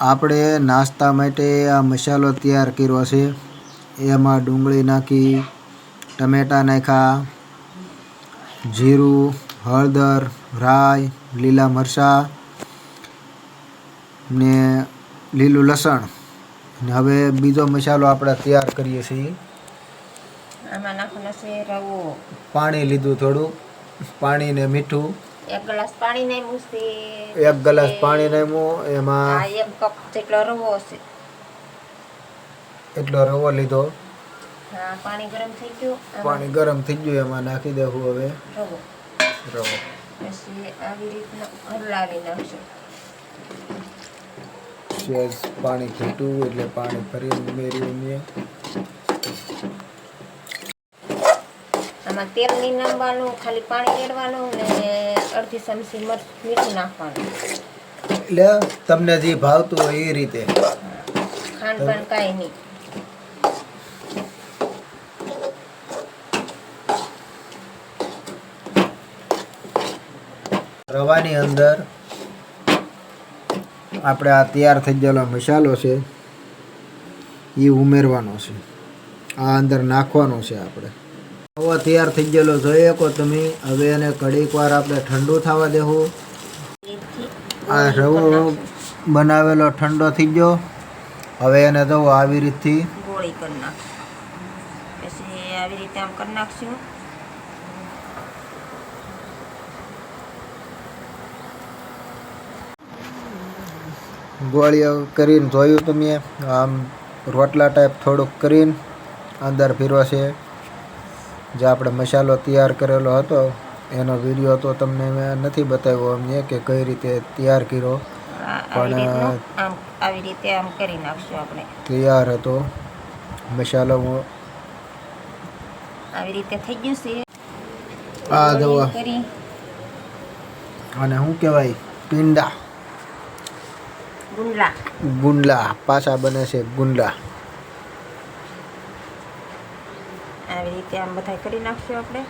આપણે નાસ્તા માટે આ મસાલો તૈયાર કર્યો છે. એમાં ડુંગળી નાખી ટમેટાં નાખ્યા જીરું હળદર રાઈ લીલા મરચાં ને લીલું લસણ. ને હવે બીજો મસાલો આપણે તૈયાર કરીએ છીએ. પાણી લીધું થોડું. પાણી ને મીઠું. એક ગ્લાસ પાણી નાખ્યું છે. એક ગ્લાસ પાણી નાખ્યું એમાં એક કપ જેટલો રવો છે એટલો રવો લીધો. હા પાણી ગરમ થઈ ગયું પાણી ગરમ થઈ ગયું એમાં નાખી દેવું હવે. રવો. રવો. પછી આવી રીતના હલાવી નાખશું. પાણી ઘૂંટવું એટલે પાણી ફરી ઉમેરી ઉમેરીએ આમાં તેલ નહીં નાખવાનું ખાલી પાણી રેડવાનું ને અડધી ચમચી મરચ મીઠું નાખવાનું. એટલે તમને જે ભાવતું હોય એ રીતે. ખાંડ પણ કાંઈ નહીં. રવાની અંદર આપણે આ તૈયાર થઈ ગયેલો મસાલો છે એ ઉમેરવાનો છે. આ અંદર નાખવાનો છે આપણે. હવે તૈયાર થઈ ગયેલો જોઈ શકો તમે હવે એને ઘડીક વાર આપણે ઠંડુ થવા દેવું આ રવો બનાવેલો ઠંડો થઈ ગયો. હવે એને તો આવી રીતથી ગોળી કરી નાખશું. પછી આવી રીતે આમ કરી નાખશું. ગોળીઓ કરીને જોયું તમે? આમ રોટલા ટાઈપ થોડુંક કરીને અંદર ફેરવો છે. જે આપણે મસાલો તૈયાર કરેલો હતો એનો વીડિયો તો તમને મેં નથી બતાવ્યો અમને કે કઈ રીતે તૈયાર કર્યો. પણ, આવી રીતે આમ કરી નાખશું આપણે. તૈયાર હતો. મસાલો આવી રીતે થઈ ગયું છે. આ જુઓ અને શું કહેવાય પીંડા ગુંડલા ગુંડલા પાછા બને છે ગુંડલા આવી રીતે આમ બધા કરી નાખશું આપણે.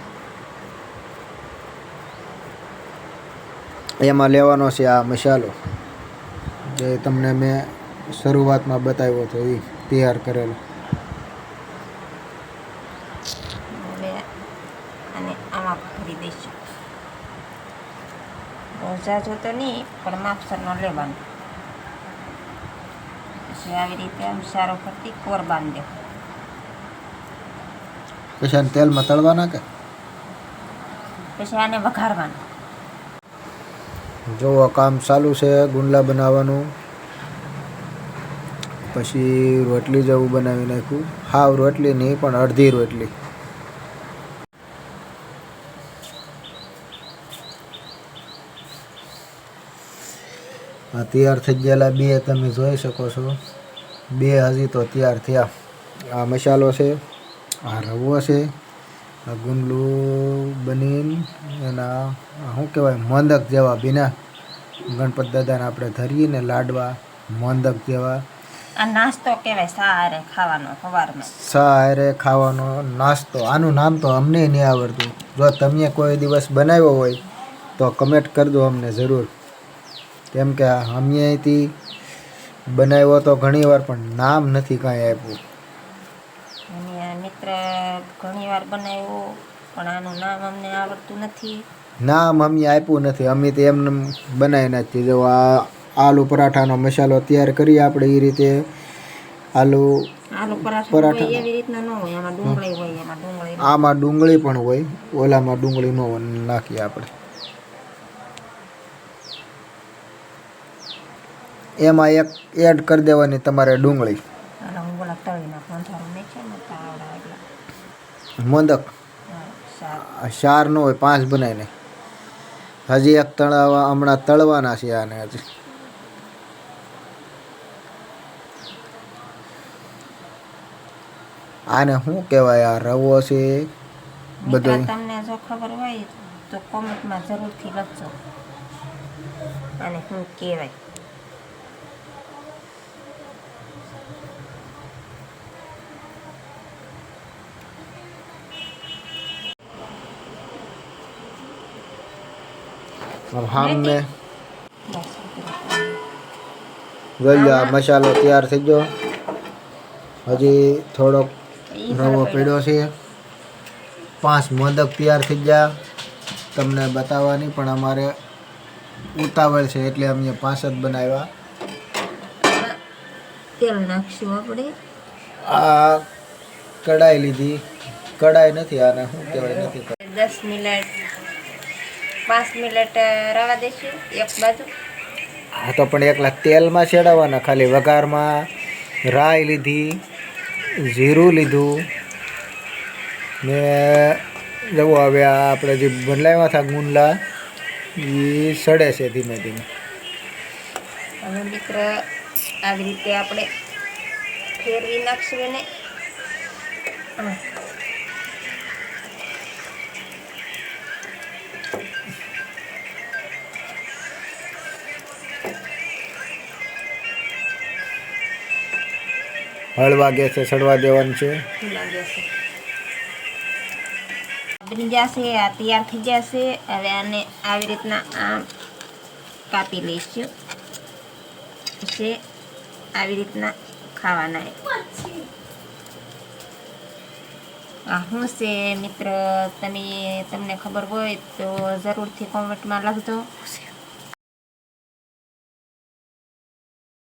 એમાં લેવાનો છે આ મસાલો. જે તમને મેં શરૂઆતમાં બતાવ્યો હતો એ તૈયાર કરેલો. અને આમાં ભરી દઈશું. ઝાઝો તો નહીં પણ માપસરનો લેવાનો. પછી આવી રીતે આમ સારો ફરતી કોર બાંધી દેવું પછી આને તેલમાં તળવાના કે પછી આને વઘારવાના. જો કામ ચાલુ છે ગુંડલા બનાવવાનું. પછી રોટલી જેવું બનાવી નાખ્યું. હાવ રોટલી નહીં પણ અડધી રોટલી. આ તૈયાર થઈ ગયેલા બે તમે જોઈ શકો છો. બે હજી તો તૈયાર થયા. આ મસાલો છે. આ રવો છે આ ગુંડલું બનીને એના શું કહેવાય મોંદક જેવા બીના ગણપત દાદાને આપણે ધરીએ ને લાડવા મોંદક જેવા. આ નાસ્તો કહેવાય સારે ખાવાનો સવારમાં. ખાવાનો નાસ્તો આનું નામ તો અમને નહીં આવડતું. જો તમે કોઈ દિવસ બનાવ્યો હોય તો કમેન્ટ કરજો અમને જરૂર. કેમ કે અમે અહીંથી બનાવ્યો તો ઘણી વાર પણ નામ નથી કાંઈ આપ્યું. અને આ મિત્ર ઘણી વાર બનાવ્યું પણ આનું નામ અમને આવડતું નથી. નામ અમે આપ્યું નથી. અમે તો એમને બનાવી નાખીએ જો આ આલુ પરાઠાનો મસાલો તૈયાર કરીએ આપણે એ રીતે. આલુ આમાં ડુંગળી પણ હોય. ઓલામાં ડુંગળી ન નાખીએ આપણે. એમાં એક એડ કરી દેવાની તમારે ડુંગળી અને હું બોલા તળી નાખું અંધારું નહીં છે ને તો આવડા એટલા મોદક હા, ચાર ન હોય પાંચ બનાવીને હજી એક તળાવા હમણાં તળવાના છે આને હજી. આને શું કહેવાય આ રવો છે બધું. તમને જો ખબર હોય તો કોમેન્ટમાં જરૂરથી લખજો. અને શું કહેવાય? સામને બસ જોઈ આ મસાલો તૈયાર થઈ ગયો. હજી થોડોક રવો પડ્યો. છે. પાંચ મોદક તૈયાર થઈ ગયા. તમને બતાવવાની પણ અમારે ઉતાવળ છે એટલે અમે પાંચ જ બનાવ્યા. તેલ નાખશું આપણે. આ કડાઈ લીધી. કડાઈ નથી આને શું કહેવાય નથી દસ મિનિટ પાંચ મિનિટ રવા દઈશું એક બાજુ. હા તો પણ એકલા તેલમાં ચડાવવાના ખાલી વઘારમાં રાઈ લીધી જીરું લીધું ને જવું હવે આ આપણે જે બદલાવ્યા હતા ગુંદલા એ સડે છે ધીમે ધીમે. હવે મિત્ર આવી રીતે આપણે ફેરવી નાખશું એને. હળવા ગેસે સડવા દેવાનું છે. બની જશે, આ તૈયાર થઈ જશે. હવે આને આવી રીતના આમ કાપી લઈશું. છે આવી રીતના ખાવાના આ શું છે મિત્ર? તમે, તમને ખબર હોય તો જરૂરથી કોમેન્ટમાં લખજો.